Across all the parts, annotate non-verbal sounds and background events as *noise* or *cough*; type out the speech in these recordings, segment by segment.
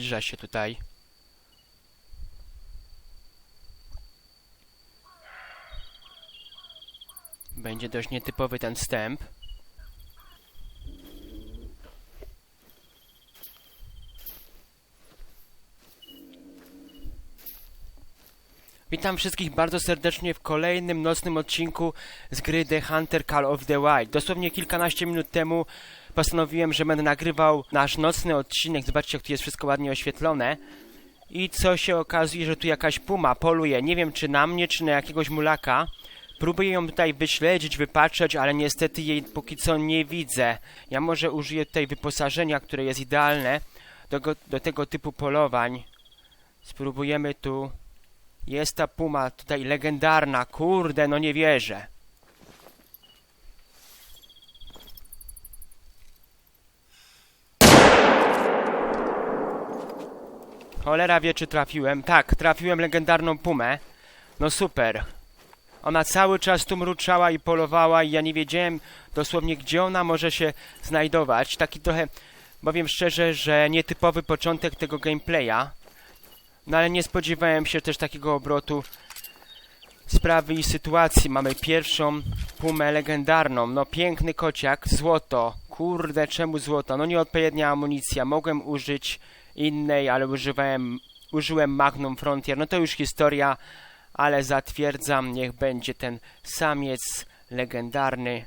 zbliża się tutaj. Będzie dość nietypowy ten wstęp. Witam wszystkich bardzo serdecznie w kolejnym nocnym odcinku z gry The Hunter Call of the Wild. Dosłownie kilkanaście minut temu postanowiłem, że będę nagrywał nasz nocny odcinek. Zobaczcie, jak tu jest wszystko ładnie oświetlone. I co się okazuje, że tu jakaś puma poluje. Nie wiem, czy na mnie, czy na jakiegoś mulaka. Próbuję ją tutaj wyśledzić, wypatrzeć, ale niestety jej póki co nie widzę. Ja może użyję tutaj wyposażenia, które jest idealne do, do tego typu polowań. Spróbujemy tu jest ta puma tutaj legendarna, kurde, no nie wierzę. Cholera wie, czy trafiłem. Tak, trafiłem legendarną pumę. No super. Ona cały czas tu mruczała i polowała i ja nie wiedziałem dosłownie, gdzie ona może się znajdować. Taki trochę, powiem szczerze, że nietypowy początek tego gameplaya. No ale nie spodziewałem się też takiego obrotu sprawy i sytuacji. Mamy pierwszą pumę legendarną. No piękny kociak, złoto. Kurde, czemu złoto? No nieodpowiednia amunicja. Mogłem użyć innej, ale używałem, użyłem Magnum Frontier. No to już historia, ale zatwierdzam, niech będzie ten samiec legendarny.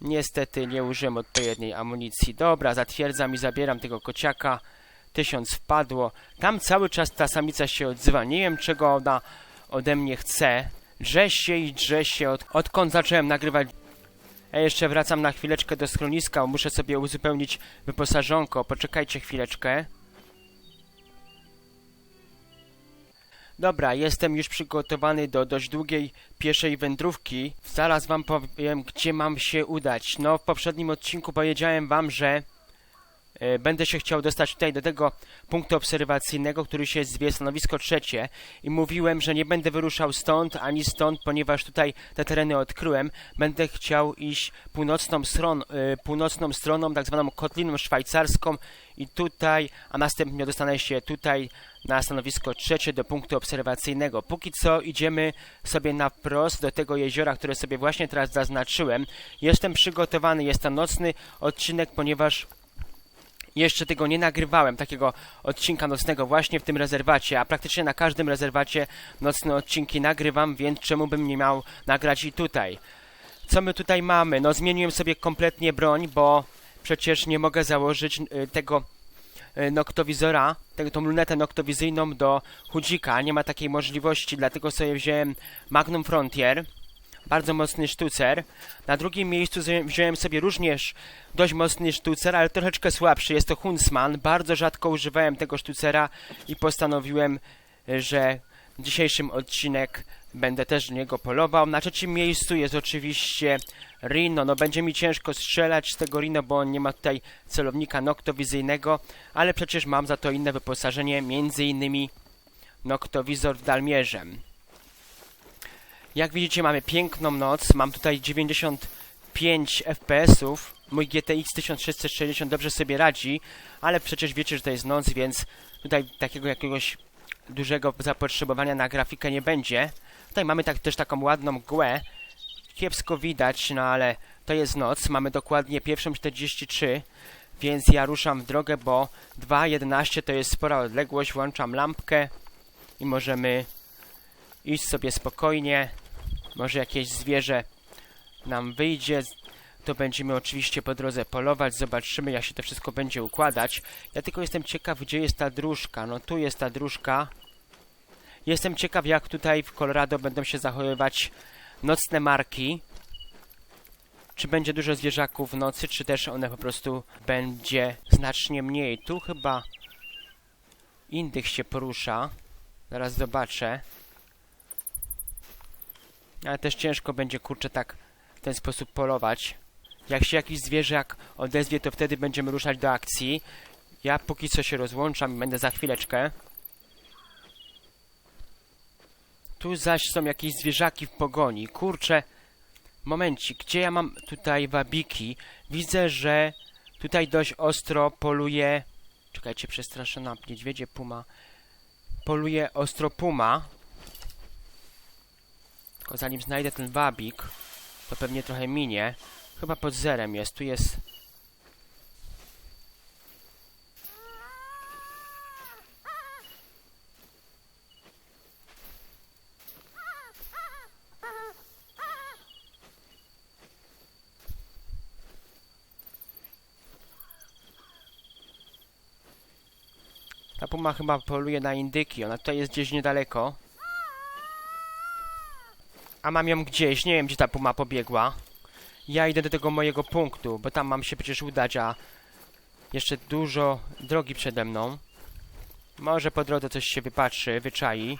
Niestety nie użyłem odpowiedniej amunicji. Dobra, zatwierdzam i zabieram tego kociaka tysiąc wpadło. Tam cały czas ta samica się odzywa. Nie wiem, czego ona ode mnie chce. Drze się i drze się, od, odkąd zacząłem nagrywać. Ja jeszcze wracam na chwileczkę do schroniska, muszę sobie uzupełnić wyposażonko. Poczekajcie chwileczkę. Dobra, jestem już przygotowany do dość długiej pieszej wędrówki. Zaraz wam powiem, gdzie mam się udać. No, w poprzednim odcinku powiedziałem wam, że będę się chciał dostać tutaj do tego punktu obserwacyjnego, który się zwie stanowisko trzecie i mówiłem, że nie będę wyruszał stąd ani stąd, ponieważ tutaj te tereny odkryłem. Będę chciał iść północną, stron, y, północną stroną, tak zwaną kotliną szwajcarską i tutaj, a następnie dostanę się tutaj na stanowisko trzecie do punktu obserwacyjnego. Póki co idziemy sobie na wprost do tego jeziora, które sobie właśnie teraz zaznaczyłem. Jestem przygotowany, jest to nocny odcinek, ponieważ jeszcze tego nie nagrywałem, takiego odcinka nocnego właśnie w tym rezerwacie, a praktycznie na każdym rezerwacie nocne odcinki nagrywam, więc czemu bym nie miał nagrać i tutaj. Co my tutaj mamy? No zmieniłem sobie kompletnie broń, bo przecież nie mogę założyć y, tego y, noktowizora, tego, tą lunetę noktowizyjną do chudzika. Nie ma takiej możliwości, dlatego sobie wziąłem Magnum Frontier bardzo mocny sztucer. Na drugim miejscu wziąłem sobie również dość mocny sztucer, ale troszeczkę słabszy. Jest to Huntsman. Bardzo rzadko używałem tego sztucera i postanowiłem, że dzisiejszym odcinek będę też do niego polował. Na trzecim miejscu jest oczywiście Rino. No będzie mi ciężko strzelać z tego Rino, bo on nie ma tutaj celownika noktowizyjnego, ale przecież mam za to inne wyposażenie, między innymi noktowizor w dalmierzem. Jak widzicie mamy piękną noc, mam tutaj 95 FPS-ów, mój GTX 1660 dobrze sobie radzi, ale przecież wiecie, że to jest noc, więc tutaj takiego jakiegoś dużego zapotrzebowania na grafikę nie będzie. Tutaj mamy tak, też taką ładną mgłę, kiepsko widać, no ale to jest noc, mamy dokładnie pierwszą 43, więc ja ruszam w drogę, bo 2.11 to jest spora odległość, włączam lampkę i możemy iść sobie spokojnie. Może jakieś zwierzę nam wyjdzie. To będziemy oczywiście po drodze polować. Zobaczymy, jak się to wszystko będzie układać. Ja tylko jestem ciekaw, gdzie jest ta dróżka. No tu jest ta dróżka. Jestem ciekaw, jak tutaj w Colorado będą się zachowywać nocne marki. Czy będzie dużo zwierzaków w nocy, czy też one po prostu będzie znacznie mniej. Tu chyba innych się porusza. Zaraz zobaczę. Ale też ciężko będzie, kurczę, tak w ten sposób polować. Jak się jakiś zwierzak odezwie, to wtedy będziemy ruszać do akcji. Ja póki co się rozłączam i będę za chwileczkę. Tu zaś są jakieś zwierzaki w pogoni. Kurczę, momencik, gdzie ja mam tutaj wabiki? Widzę, że tutaj dość ostro poluje Czekajcie, przestraszona niedźwiedzie puma. Poluje ostro puma. Tylko zanim znajdę ten wabik, to pewnie trochę minie. Chyba pod zerem jest. Tu jest... Ta puma chyba poluje na indyki. Ona tutaj jest gdzieś niedaleko. A mam ją gdzieś. Nie wiem, gdzie ta puma pobiegła. Ja idę do tego mojego punktu, bo tam mam się przecież udać, a jeszcze dużo drogi przede mną. Może po drodze coś się wypatrzy, wyczai.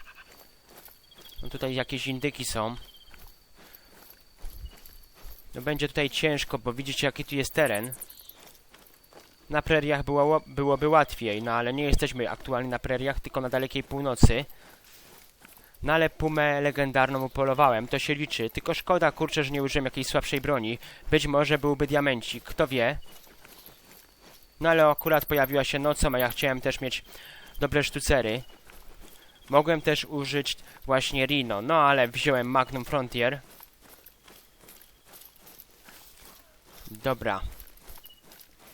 No tutaj jakieś indyki są. No będzie tutaj ciężko, bo widzicie jaki tu jest teren. Na preriach było, byłoby łatwiej, no ale nie jesteśmy aktualnie na preriach, tylko na dalekiej północy. No ale pumę legendarną upolowałem, to się liczy. Tylko szkoda, kurczę, że nie użyłem jakiejś słabszej broni. Być może byłby diamencik, kto wie. No ale akurat pojawiła się nocą, a ja chciałem też mieć dobre sztucery. Mogłem też użyć właśnie Rino, no ale wziąłem Magnum Frontier. Dobra.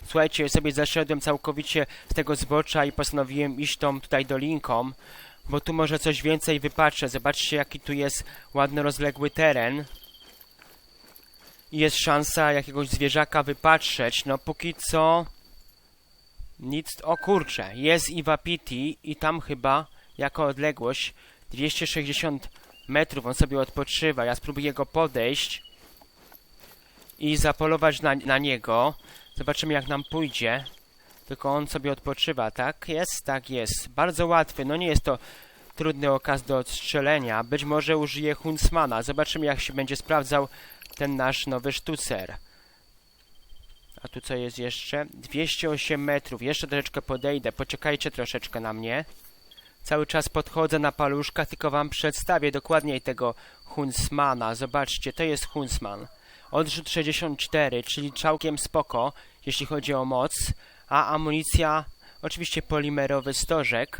Słuchajcie, sobie zeszedłem całkowicie z tego zbocza i postanowiłem iść tą tutaj dolinką, bo tu może coś więcej wypatrzę. Zobaczcie, jaki tu jest ładny, rozległy teren. I jest szansa jakiegoś zwierzaka wypatrzeć. No póki co... Nic... O kurczę, jest Iwapiti i tam chyba, jako odległość, 260 metrów on sobie odpoczywa. Ja spróbuję go podejść i zapolować na, na niego. Zobaczymy jak nam pójdzie. Tylko on sobie odpoczywa, tak? Jest? Tak jest. Bardzo łatwy. No nie jest to trudny okaz do odstrzelenia. Być może użyje Huntsmana. Zobaczymy jak się będzie sprawdzał ten nasz nowy sztucer. A tu co jest jeszcze? 208 metrów. Jeszcze troszeczkę podejdę. Poczekajcie troszeczkę na mnie. Cały czas podchodzę na paluszkach, tylko wam przedstawię dokładniej tego Huntsmana. Zobaczcie, to jest Huntsman. Odrzut 64, czyli całkiem spoko, jeśli chodzi o moc, a amunicja oczywiście polimerowy stożek.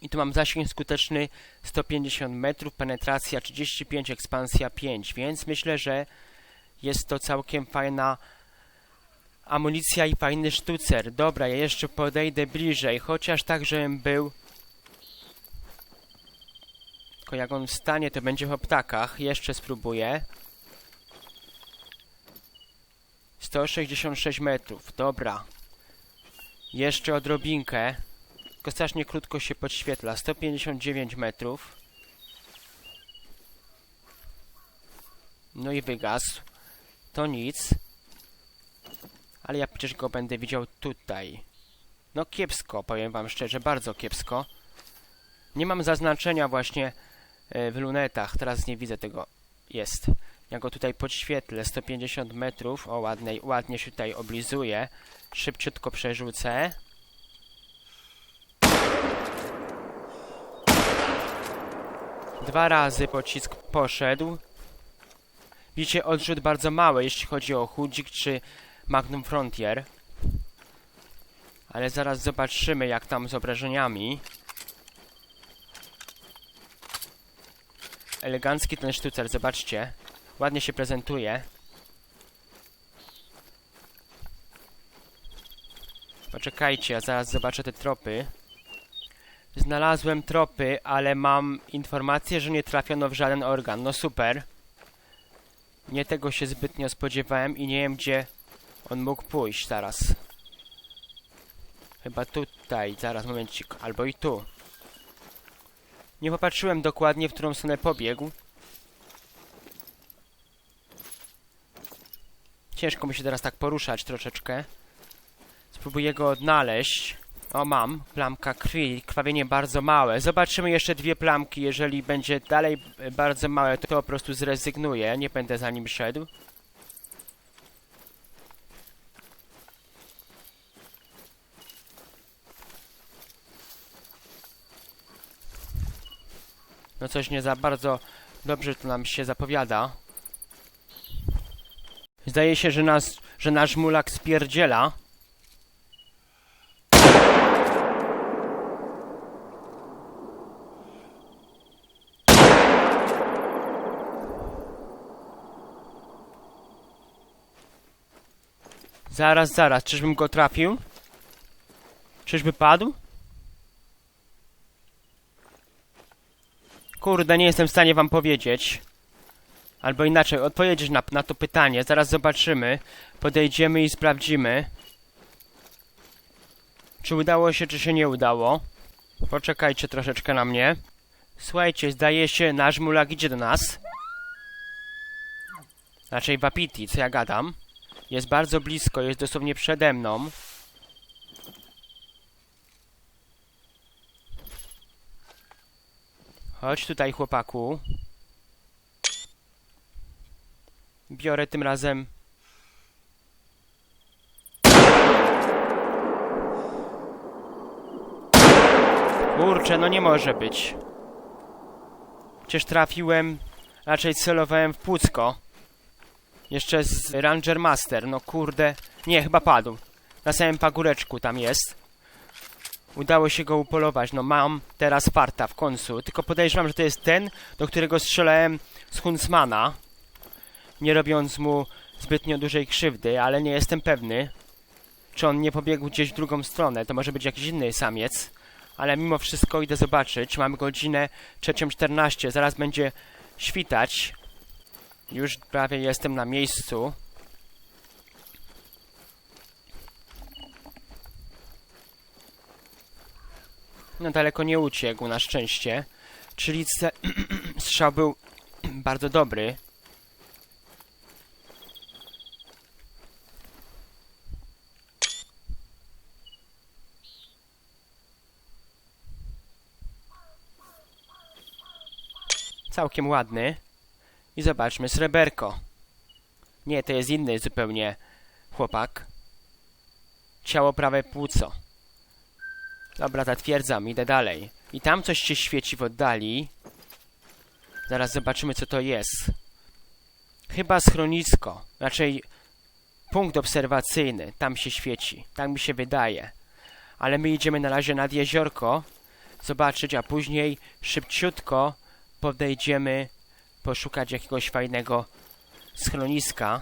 I tu mam zasięg skuteczny 150 metrów, penetracja 35, ekspansja 5, więc myślę, że jest to całkiem fajna amunicja i fajny sztucer. Dobra, ja jeszcze podejdę bliżej, chociaż tak, żebym był... Tylko jak on wstanie, to będzie po ptakach. Jeszcze spróbuję. 166 metrów, dobra. Jeszcze odrobinkę. Tylko strasznie krótko się podświetla. 159 metrów. No i wygasł. To nic. Ale ja przecież go będę widział tutaj. No kiepsko, powiem wam szczerze, bardzo kiepsko. Nie mam zaznaczenia właśnie e, w lunetach. Teraz nie widzę tego. Jest. Ja go tutaj podświetlę. 150 metrów. O, ładnie, ładnie się tutaj oblizuje. Szybciutko przerzucę. Dwa razy pocisk poszedł. Widzicie, odrzut bardzo mały, jeśli chodzi o chudzik czy Magnum Frontier. Ale zaraz zobaczymy, jak tam z obrażeniami. Elegancki ten sztucer, zobaczcie. Ładnie się prezentuje. Poczekajcie, ja zaraz zobaczę te tropy. Znalazłem tropy, ale mam informację, że nie trafiono w żaden organ. No super. Nie tego się zbytnio spodziewałem i nie wiem, gdzie on mógł pójść zaraz. Chyba tutaj, zaraz, momencik. Albo i tu. Nie popatrzyłem dokładnie, w którą stronę pobiegł. Ciężko mi się teraz tak poruszać troszeczkę. Spróbuję go odnaleźć. O, mam. Plamka krwi. Krwawienie bardzo małe. Zobaczymy jeszcze dwie plamki. Jeżeli będzie dalej e, bardzo małe, to po prostu zrezygnuję. Nie będę za nim szedł. No coś nie za bardzo dobrze to nam się zapowiada. Zdaje się, że, nas, że nasz mulak spierdziela. Zaraz, zaraz, czyżbym go trafił? Czyżby padł? Kurde, nie jestem w stanie wam powiedzieć. Albo inaczej, odpowiedzieć na, na to pytanie. Zaraz zobaczymy. Podejdziemy i sprawdzimy. Czy udało się, czy się nie udało. Poczekajcie troszeczkę na mnie. Słuchajcie, zdaje się, nasz mulak idzie do nas. Raczej Wapiti, co ja gadam. Jest bardzo blisko, jest dosłownie przede mną. Chodź tutaj, chłopaku. Biorę tym razem. Kurczę, no nie może być. Przecież trafiłem, raczej celowałem w płucko. Jeszcze z Ranger Master, no kurde. Nie, chyba padł. Na samym pagóreczku tam jest. Udało się go upolować, no mam teraz farta w końcu. Tylko podejrzewam, że to jest ten, do którego strzelałem z Huntsmana. Nie robiąc mu zbytnio dużej krzywdy, ale nie jestem pewny. Czy on nie pobiegł gdzieś w drugą stronę, to może być jakiś inny samiec. Ale mimo wszystko idę zobaczyć. Mamy godzinę 3.14, zaraz będzie świtać. Już prawie jestem na miejscu. No daleko nie uciekł, na szczęście. Czyli *clears throat* strzał był *clears throat* bardzo dobry. Całkiem ładny. I zobaczmy sreberko. Nie, to jest inny zupełnie chłopak. Ciało prawe płuco. Dobra, zatwierdzam, idę dalej. I tam coś się świeci w oddali. Zaraz zobaczymy, co to jest. Chyba schronisko. Raczej punkt obserwacyjny. Tam się świeci. Tak mi się wydaje. Ale my idziemy na razie nad jeziorko. Zobaczyć, a później szybciutko podejdziemy poszukać jakiegoś fajnego schroniska.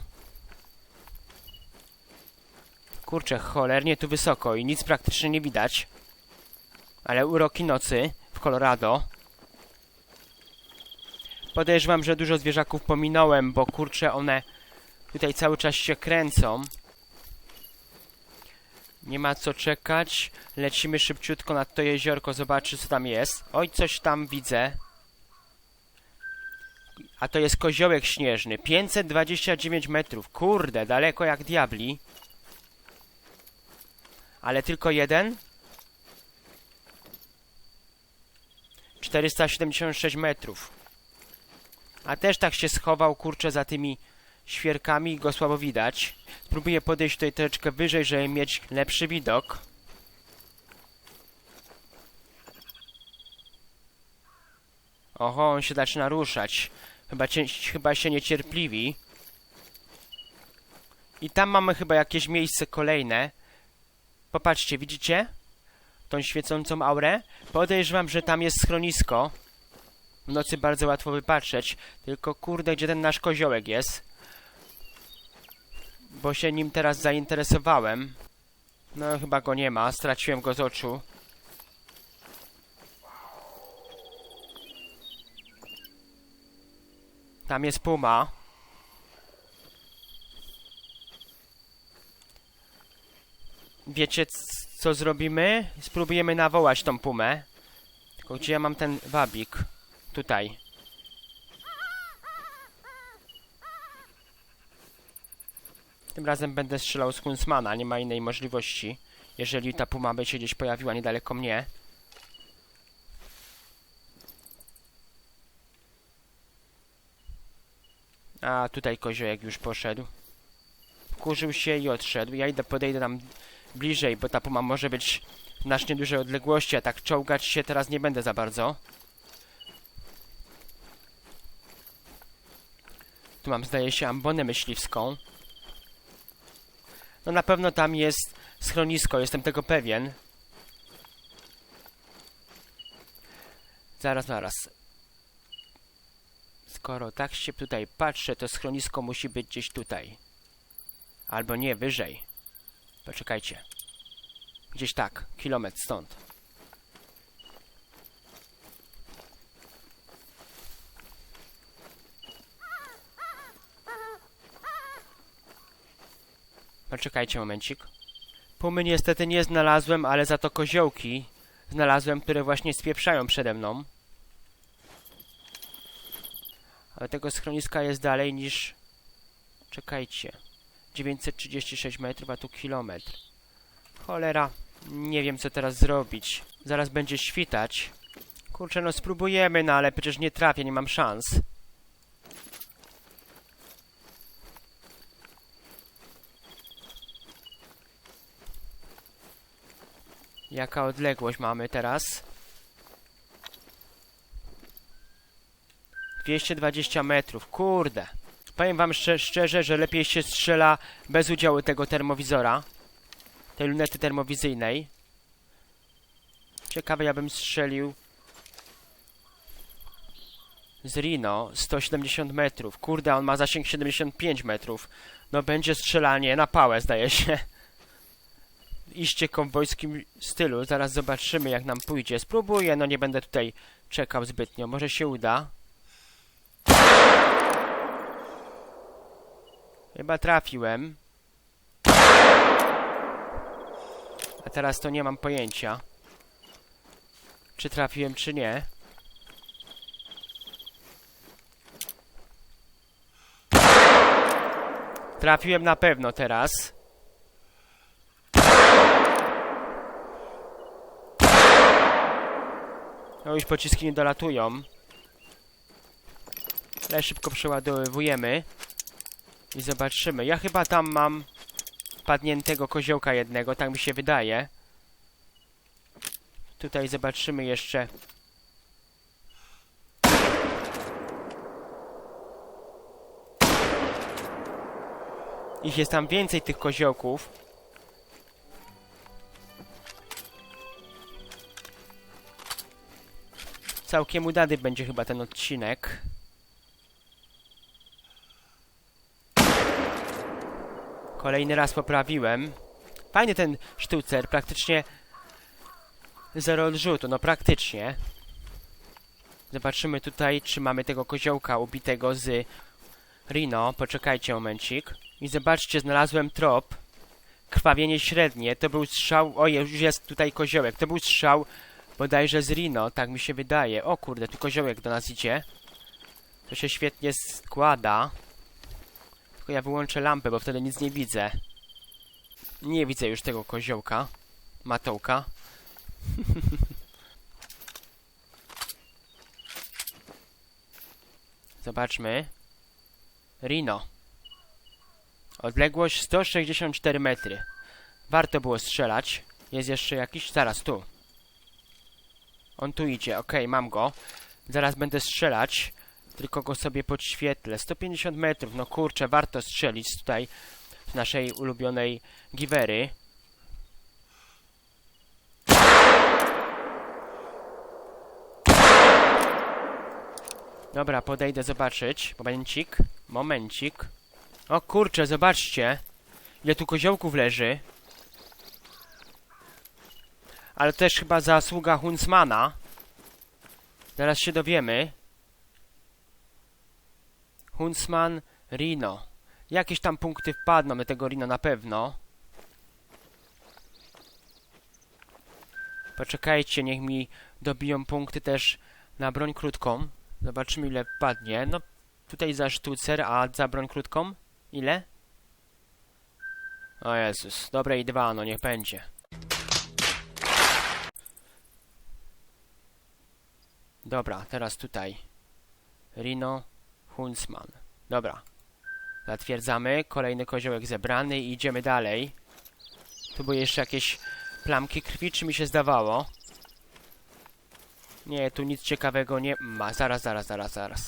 Kurczę, cholernie tu wysoko i nic praktycznie nie widać. Ale uroki nocy w Colorado. Podejrzewam, że dużo zwierzaków pominąłem, bo kurczę, one tutaj cały czas się kręcą. Nie ma co czekać. Lecimy szybciutko nad to jeziorko, zobaczyć co tam jest. Oj, coś tam widzę. A to jest koziołek śnieżny. 529 metrów. Kurde, daleko jak diabli. Ale tylko jeden? 476 metrów. A też tak się schował, kurczę, za tymi świerkami go słabo widać. Spróbuję podejść tutaj troszeczkę wyżej, żeby mieć lepszy widok. Oho, on się zaczyna ruszać. Chyba, cię, chyba się niecierpliwi. I tam mamy chyba jakieś miejsce kolejne. Popatrzcie, widzicie? Tą świecącą aurę? Podejrzewam, że tam jest schronisko. W nocy bardzo łatwo wypatrzeć. Tylko kurde, gdzie ten nasz koziołek jest? Bo się nim teraz zainteresowałem. No, chyba go nie ma. Straciłem go z oczu. Tam jest puma. Wiecie, co zrobimy? Spróbujemy nawołać tą pumę. Tylko gdzie ja mam ten wabik? Tutaj. Tym razem będę strzelał z Huntsmana, nie ma innej możliwości. Jeżeli ta puma by się gdzieś pojawiła niedaleko mnie. A tutaj koziołek już poszedł. Wkurzył się i odszedł. Ja idę, podejdę tam bliżej, bo ta puma może być w znacznie dużej odległości, a tak czołgać się teraz nie będę za bardzo. Tu mam, zdaje się, ambonę myśliwską. No na pewno tam jest schronisko, jestem tego pewien. Zaraz, zaraz. Skoro tak się tutaj patrzę, to schronisko musi być gdzieś tutaj. Albo nie, wyżej. Poczekajcie. Gdzieś tak, kilometr stąd. Poczekajcie momencik. Pumy niestety nie znalazłem, ale za to koziołki znalazłem, które właśnie spieprzają przede mną. Ale tego schroniska jest dalej niż... Czekajcie. 936 metrów, a tu kilometr. Cholera. Nie wiem, co teraz zrobić. Zaraz będzie świtać. Kurczę, no spróbujemy, no ale przecież nie trafię, nie mam szans. Jaka odległość mamy teraz? 220 metrów, kurde. Powiem wam szczer szczerze, że lepiej się strzela bez udziału tego termowizora. Tej lunety termowizyjnej. Ciekawe, ja bym strzelił z Rino 170 metrów. Kurde, on ma zasięg 75 metrów. No będzie strzelanie na pałę, zdaje się. Iście konwojskim stylu. Zaraz zobaczymy, jak nam pójdzie. Spróbuję, no nie będę tutaj czekał zbytnio. Może się uda. Chyba trafiłem. A teraz to nie mam pojęcia. Czy trafiłem, czy nie. Trafiłem na pewno teraz. No już pociski nie dolatują. Ale szybko przeładowujemy. I zobaczymy. Ja chyba tam mam padniętego koziołka jednego, tak mi się wydaje. Tutaj zobaczymy jeszcze. Ich jest tam więcej tych koziołków. Całkiem udany będzie chyba ten odcinek. Kolejny raz poprawiłem. Fajny ten sztucer, praktycznie zero odrzutu, no praktycznie. Zobaczymy tutaj, czy mamy tego koziołka ubitego z Rino. Poczekajcie momencik. I zobaczcie, znalazłem trop. Krwawienie średnie. To był strzał... O, już jest tutaj koziołek. To był strzał bodajże z Rino, tak mi się wydaje. O kurde, tu koziołek do nas idzie. To się świetnie składa. Tylko ja wyłączę lampę, bo wtedy nic nie widzę. Nie widzę już tego koziołka. Matołka. *laughs* Zobaczmy. Rino. Odległość 164 metry. Warto było strzelać. Jest jeszcze jakiś? Zaraz, tu. On tu idzie, okej, mam go. Zaraz będę strzelać. Tylko go sobie podświetlę. 150 metrów, no kurczę, warto strzelić tutaj z naszej ulubionej giwery. Dobra, podejdę zobaczyć. Momencik, momencik. O kurczę, zobaczcie. Ile tu koziołków leży. Ale też chyba zasługa Hunsmana. Zaraz się dowiemy. Huntsman, Rino. Jakieś tam punkty wpadną na tego Rino na pewno. Poczekajcie, niech mi dobiją punkty też na broń krótką. Zobaczymy ile wpadnie. No tutaj za sztucer, a za broń krótką? Ile? O Jezus, dobre i dwa, no niech będzie. Dobra, teraz tutaj. Rino, Huntsman. Dobra. Zatwierdzamy. Kolejny koziołek zebrany i idziemy dalej. Tu były jeszcze jakieś plamki krwi, czy mi się zdawało? Nie, tu nic ciekawego nie ma. Zaraz, zaraz, zaraz, zaraz.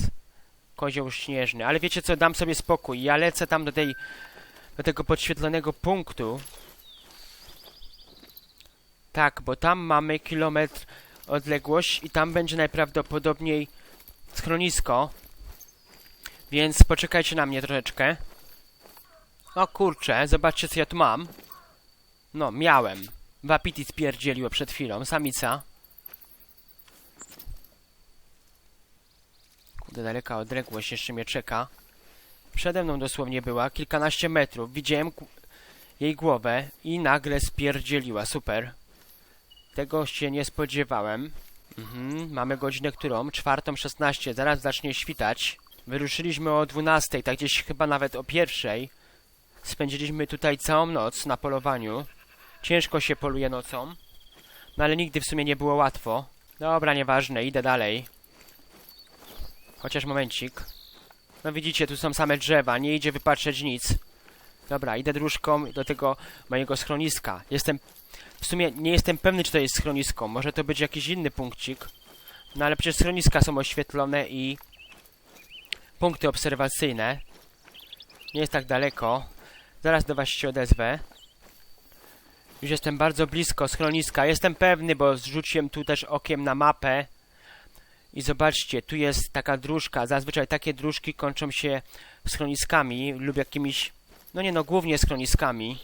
Kozioł śnieżny. Ale wiecie co, dam sobie spokój. Ja lecę tam do tej... do tego podświetlonego punktu. Tak, bo tam mamy kilometr odległość i tam będzie najprawdopodobniej schronisko. Więc poczekajcie na mnie troszeczkę. O kurczę, zobaczcie co ja tu mam. No, miałem. Wapiti spierdzieliło przed chwilą. Samica. Kurde, daleka odległość jeszcze mnie czeka. Przede mną dosłownie była kilkanaście metrów. Widziałem jej głowę i nagle spierdzieliła. Super. Tego się nie spodziewałem. Mhm, mamy godzinę którą? Czwartą szesnaście. Zaraz zacznie świtać. Wyruszyliśmy o 12, tak gdzieś chyba nawet o pierwszej. Spędziliśmy tutaj całą noc na polowaniu. Ciężko się poluje nocą. No ale nigdy w sumie nie było łatwo. Dobra, nieważne, idę dalej. Chociaż momencik. No widzicie, tu są same drzewa, nie idzie wypatrzeć nic. Dobra, idę dróżką do tego mojego schroniska. Jestem... W sumie nie jestem pewny, czy to jest schronisko. Może to być jakiś inny punkcik. No ale przecież schroniska są oświetlone i... Punkty obserwacyjne. Nie jest tak daleko. Zaraz do was się odezwę. Już jestem bardzo blisko schroniska. Jestem pewny, bo zrzuciłem tu też okiem na mapę. I zobaczcie, tu jest taka dróżka. Zazwyczaj takie dróżki kończą się schroniskami lub jakimiś... No nie no, głównie schroniskami.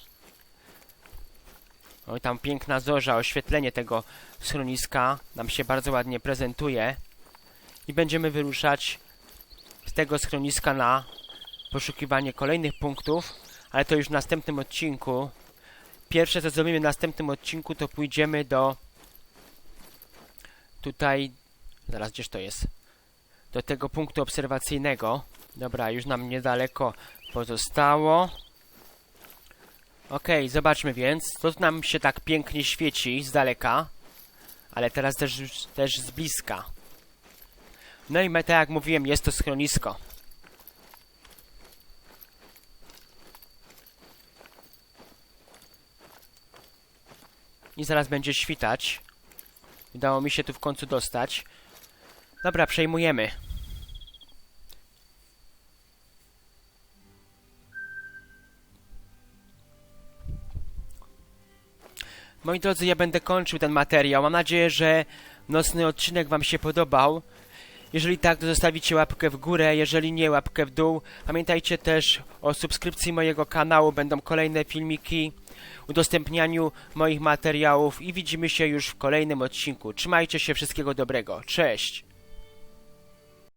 Oj, tam piękna zorza, oświetlenie tego schroniska nam się bardzo ładnie prezentuje. I będziemy wyruszać tego schroniska na poszukiwanie kolejnych punktów, ale to już w następnym odcinku. Pierwsze co zrobimy w następnym odcinku to pójdziemy do tutaj, zaraz gdzież to jest, do tego punktu obserwacyjnego. Dobra, już nam niedaleko pozostało. Okej, zobaczmy więc. To nam się tak pięknie świeci z daleka, ale teraz też, też z bliska. No i tak jak mówiłem, jest to schronisko. I zaraz będzie świtać. Udało mi się tu w końcu dostać. Dobra, przejmujemy. Moi drodzy, ja będę kończył ten materiał. Mam nadzieję, że nocny odcinek Wam się podobał. Jeżeli tak, to zostawicie łapkę w górę, jeżeli nie, łapkę w dół. Pamiętajcie też o subskrypcji mojego kanału, będą kolejne filmiki, udostępnianiu moich materiałów i widzimy się już w kolejnym odcinku. Trzymajcie się, wszystkiego dobrego. Cześć!